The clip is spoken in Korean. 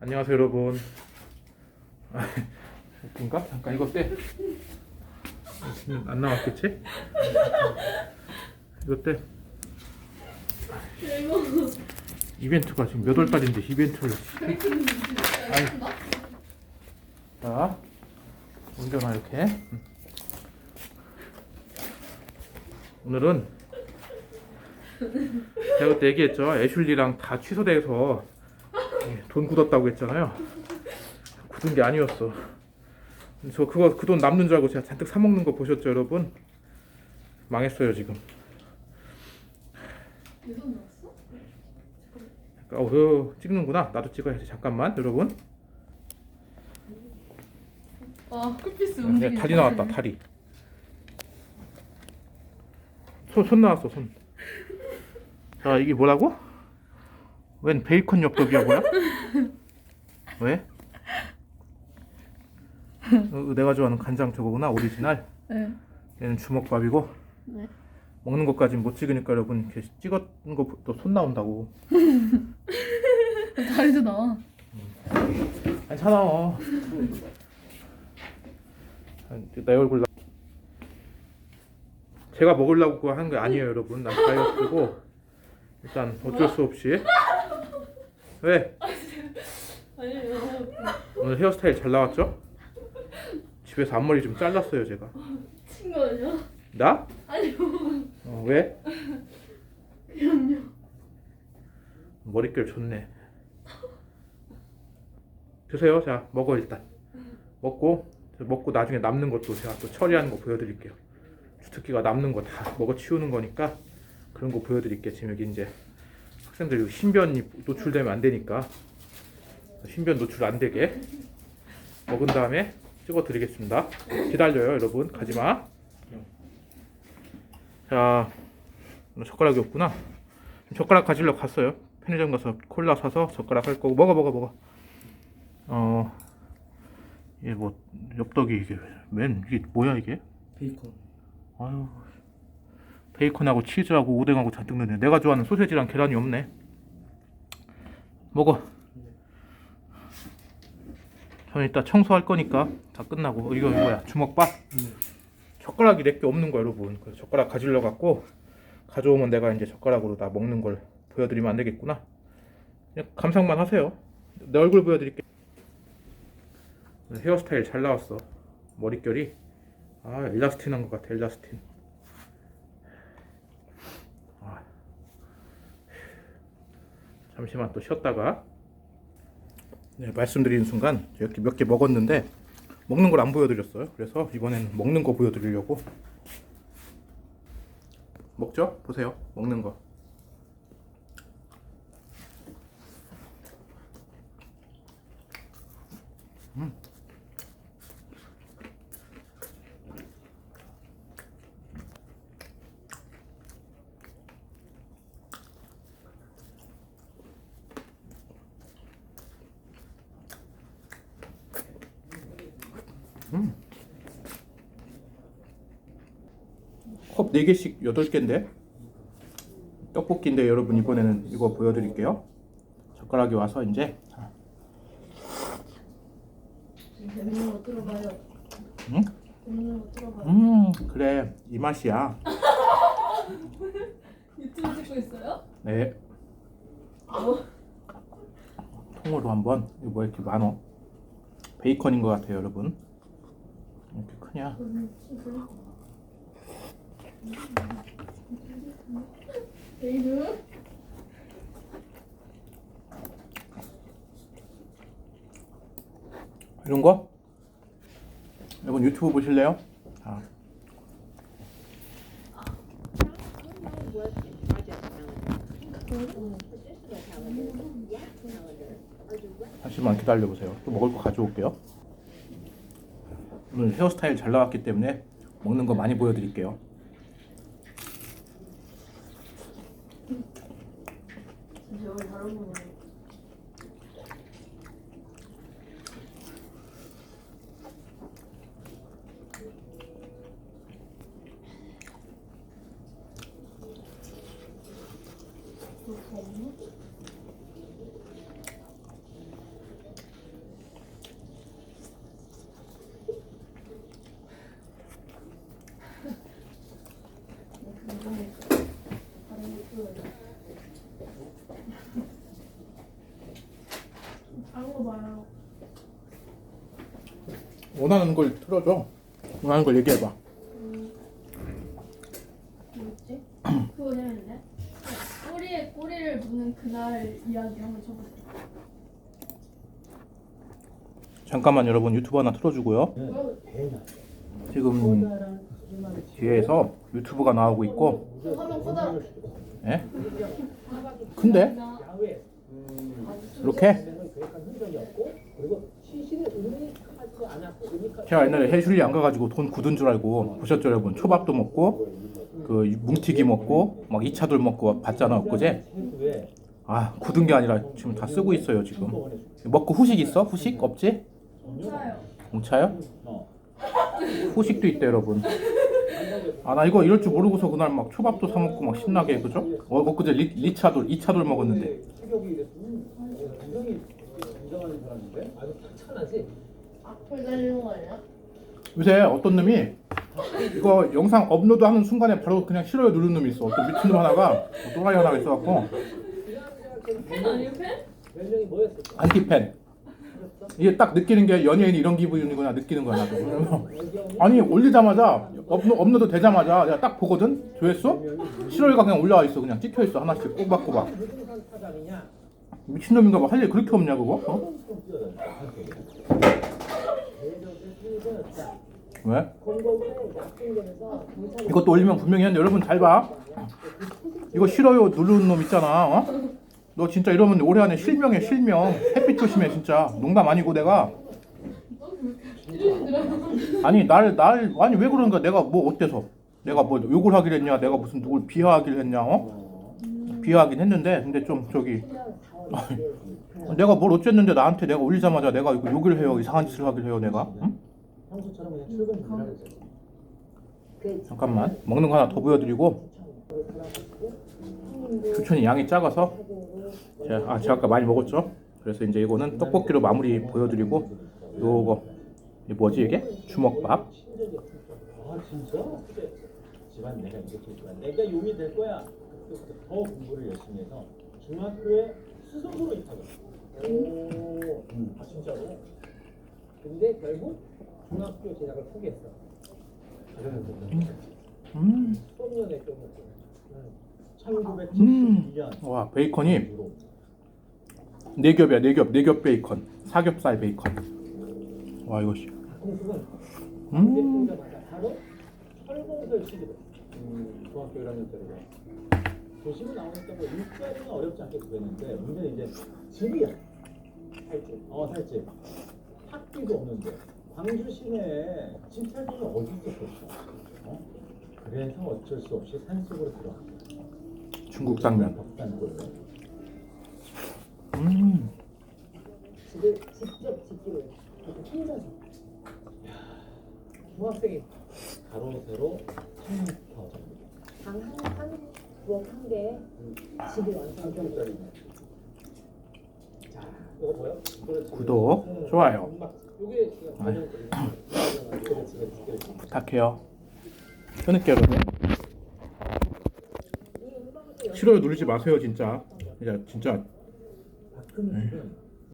안녕하세요 여러분 아, 웃긴가? 잠깐 이거 떼 음, 안 나왔겠지? 이거 떼 이벤트가 지금 몇 월 달인데 이벤트를 아이. 자 옮겨놔 이렇게 음. 오늘은 제가 그때 얘기했죠 애슐리랑 다 취소돼서 예, 돈 굳었다고 했잖아요. 굳은 게 아니었어. 저 그거 그 돈 남는 줄 알고 제가 잔뜩 사 먹는 거 보셨죠 여러분? 망했어요 지금. 나왔어? 어, 그 찍는구나. 나도 찍어야지. 잠깐만 여러분. 아 쿨피스 야, 움직이네. 다리 나왔다 다리. 손, 손 나왔어 손 자 이게 뭐라고? 웬 베이컨 엽떡이야 뭐야? 왜? 어, 내가 좋아하는 간장 저거구나 오리지널 네. 얘는 주먹밥이고 네. 먹는 것까진 못 찍으니까 여러분 이렇게 찍었는 거또 손 나온다고 다리도 나와. 괜찮아 내 얼굴 나... 제가 먹으려고 한게 아니에요 여러분 난 다이어트고 일단 어쩔 수 없이 왜? 아니에요. 오늘 헤어스타일 잘 나왔죠? 집에서 앞머리 좀 잘랐어요 제가 친거 아니야? 나? 아니요. 어, 왜? 그냥요. 머릿결 좋네 드세요 자 먹어 일단 먹고 먹고 나중에 남는 것도 제가 또 처리하는 거 보여드릴게요 주특기가 남는 거 다 먹어 치우는 거니까 그런 거 보여드릴게요 지금 여기 이제 학생들 신변이 노출되면 안 되니까. 신변 노출 안 되게 먹은 다음에 찍어 드리겠습니다. 기다려요 여러분. 가지 마. 자 오늘 젓가락이 없구나. 젓가락 가지러 갔어요. 편의점 가서 콜라 사서 젓가락 할 거고. 먹어 먹어 먹어. 어 이게 뭐 엽떡이 이게 맨 이게 뭐야 이게? 베이컨. 아유 베이컨하고 치즈하고 오뎅하고 잔뜩 넣네. 내가 좋아하는 소세지랑 계란이 없네. 먹어. 저는 이따 청소할 거니까 다 끝나고. 어, 이거 뭐야? 주먹밥? 네. 젓가락이 내게 없는 거 여러분. 그래서 젓가락 가지러 갔고 가져오면 내가 이제 젓가락으로 다 먹는 걸 보여드리면 안 되겠구나. 그냥 감상만 하세요. 내 얼굴 보여드릴게. 헤어스타일 잘 나왔어. 머릿결이. 아 엘라스틴 한 것 같아 엘라스틴 잠시만 또 쉬었다가. 네, 말씀드리는 순간 이렇게 몇 개 먹었는데 먹는 걸 안 보여드렸어요. 그래서 이번에는 먹는 거 보여드리려고. 먹죠? 보세요. 먹는 거. 음. 컵 4개씩 8개인데 떡볶이인데 여러분 이번에는 이거 보여드릴게요. 젓가락이 와서 이제. 응? 음 그래. 이 맛이야. 유튜브 찍고 있어요? 네. 통으로 한번 이거 뭐 이렇게 많어. 베이컨인 것 같아요 여러분. 이렇게 크냐 이런 거 여러분 유튜브 보실래요? 자, 잠시만 기다려 보세요. 또 먹을 거 가져올게요. 오늘 헤어스타일 잘 나왔기 때문에 먹는 거 많이 보여드릴게요. 다른 거. 먹어봐요. 원하는 걸 틀어줘. 원하는 걸 얘기해봐. 음, 뭐였지? 그거 재밌는데? 꼬리에 꼬리를 묶는 그날 이야기 한번 쳐보세요. 잠깐만 여러분 유튜브 하나 틀어주고요. 지금 뒤에서 유튜브가 나오고 있고, 그 화면 커다. 예? 큰데? 이렇게? 제가 옛날에 해슐리 안 가가지고 돈 굳은 줄 알고 보셨죠 여러분? 초밥도 먹고 그 뭉티기 먹고 막 2차돌 먹고 봤잖아 엊그제 아 굳은 게 아니라 지금 다 쓰고 있어요 지금 먹고 후식 있어? 후식 없지? 공차요? 후식도 있대 여러분 아 나 이거 이럴 줄 모르고서 그날 막 초밥도 사 먹고 막 신나게 그죠? 어, 엊그제 리, 리차돌 2차돌 먹었는데 악 아니야? 요새 어떤 놈이 이거 영상 업로드하는 순간에 바로 그냥 싫어요 누르는 놈이 있어. 어떤 미친놈 하나가 또라이 하나가 있어갖고? 안티팬. 이게 딱 느끼는 게 연예인이 이런 기분이구나 느끼는 거야 나도. 아니 올리자마자 업로, 업로드 되자마자 내가 딱 보거든? 조회수? 싫어요가 그냥 올라와 있어. 그냥 찍혀 있어. 하나씩 꼬박꼬박. 미친놈인가 봐. 할 일 그렇게 없냐 그거? 어? 왜? 이것도 올리면 분명히 했는데 여러분 잘 봐. 이거 싫어요. 누르는 놈 있잖아 어? 너 진짜 이러면 올해 안에 실명해 실명. 햇빛 조심해 진짜. 농담 아니고 내가. 아니 날 날 아니 왜 거야? 내가 뭐 어때서? 내가 뭐 욕을 하길 했냐? 내가 무슨 누굴 비하하길 했냐 어? 비하하긴 했는데 근데 좀 저기. 내가 뭘 어쨌는데 나한테 내가 올리자마자 내가 욕을 해요 이상한 짓을 하길 해요 내가? 응? 그냥 출근 일하고 있어요. 잠깐만 먹는 거 하나 더 보여드리고 추천이 양이 작아서 제가, 아, 제가 아까 많이 먹었죠 그래서 이제 이거는 떡볶이로 마무리 보여드리고 요거 이게 뭐지 이게? 주먹밥 아 진짜? 집안 내가 이렇게 좋아. 내가 용이 될 거야. 그때부터 더 공부를 열심히 해서 중학교에 수석으로 입학을. 오, 아 진짜로? 근데 결국 중학교 진학을 포기했어. 음, 끝났어. 1972년. 와 베이컨이 네 겹이야 네 겹 네 겹 베이컨 사겹살 베이컨 와 이거 씨 공수는 음, 되자마자 바로 철공설 취직을. 음, 중학교 1학년 때로. 도시로 나오니까 뭐 일자리는 어렵지 않게 구했는데 문제는 이제 집이야. 살집. 어 살집. 학비도 없는데 광주 시내에 집 살집이 어디 있었겠어? 어? 그래서 어쩔 수 없이 산속으로 들어갔어. 중국 당면 덕산골로. 음, 집을 직접 짓기로 해. 혼자서. 중학생이 가로 세로 1000m 정도. 방한 부엌 한 개에 집이 완성. 3평짜리. 자, 이거 보여? 그렇지. 구독, 좋아요. 그렇지. 부탁해요. 끊을게 여러분 싫어요 누르지 마세요 진짜. 진짜. 진짜 집은